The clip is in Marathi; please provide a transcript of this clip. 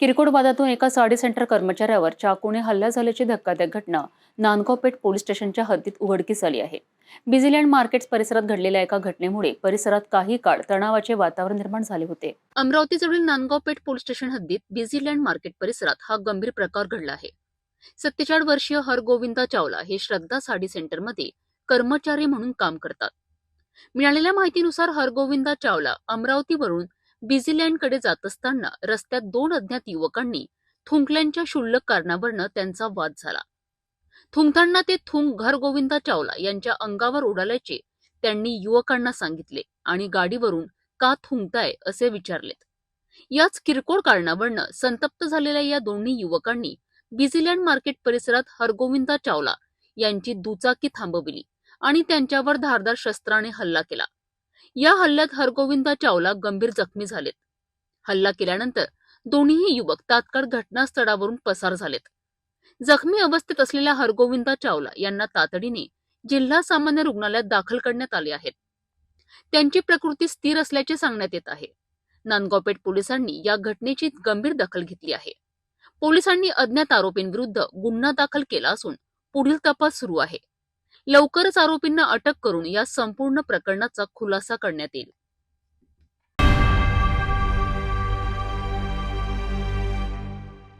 किरकोळ वादातून एका साडी सेंटर कर्मचाऱ्यावर चाकूने हल्ला झाल्याची धक्कादायक घटना नांदगावपेठ पोलीस स्टेशनच्या हद्दीत उघडकीस आली आहे. बिझीलँड मार्केट्स परिसरात घडलेल्या एका घटनेमुळे परिसरात काही काळ तणावाचे वातावरण निर्माण झाले होते. अमरावतीजवळील नांदगावपेठ पोलीस स्टेशन हद्दीत बिझीलँड मार्केट परिसरात हा गंभीर प्रकार घडला आहे. सत्तेचाळीस वर्षीय हरगोविंदा चावला हे श्रद्धा साडी सेंटरमध्ये कर्मचारी म्हणून काम करतात. मिळालेल्या माहितीनुसार हरगोविंदा चावला अमरावतीवरून बिझीलँडकडे जात असताना रस्त्यात दोन अज्ञात युवकांनी थुंकल्यांच्या क्षुल्लक कारणावरनं त्यांचा वाद झाला. थुंकताना ते थुंक हरगोविंदा चावला यांच्या अंगावर उडाल्याचे त्यांनी युवकांना सांगितले आणि गाडीवरून का थुंकताय असे विचारलेत. याच किरकोळ कारणावरनं संतप्त झालेल्या या दोन्ही युवकांनी बिझीलँड मार्केट परिसरात हरगोविंदा चावला यांची दुचाकी थांबविली आणि त्यांच्यावर धारदार शस्त्राने हल्ला केला. या हल्ल्यात हरगोविंदा चावला गंभीर जखमी झालेत. हल्ला केल्यानंतर दोन्हीही युवक तात्काळ घटनास्थळावरून पसार झालेत. जखमी अवस्थेत असलेल्या हरगोविंदा चावला यांना तातडीने जिल्हा सामान्य रुग्णालयात दाखल करण्यात आले आहेत. त्यांची प्रकृती स्थिर असल्याचे सांगण्यात येत आहे. नांदगावपेठ पोलिसांनी या घटनेची गंभीर दखल घेतली आहे. पोलिसांनी अज्ञात आरोपींविरुद्ध गुन्हा दाखल केला असून पुढील तपास सुरू आहे. लवकरच आरोपींना अटक करून या संपूर्ण प्रकरणाचा खुलासा करण्यात येईल.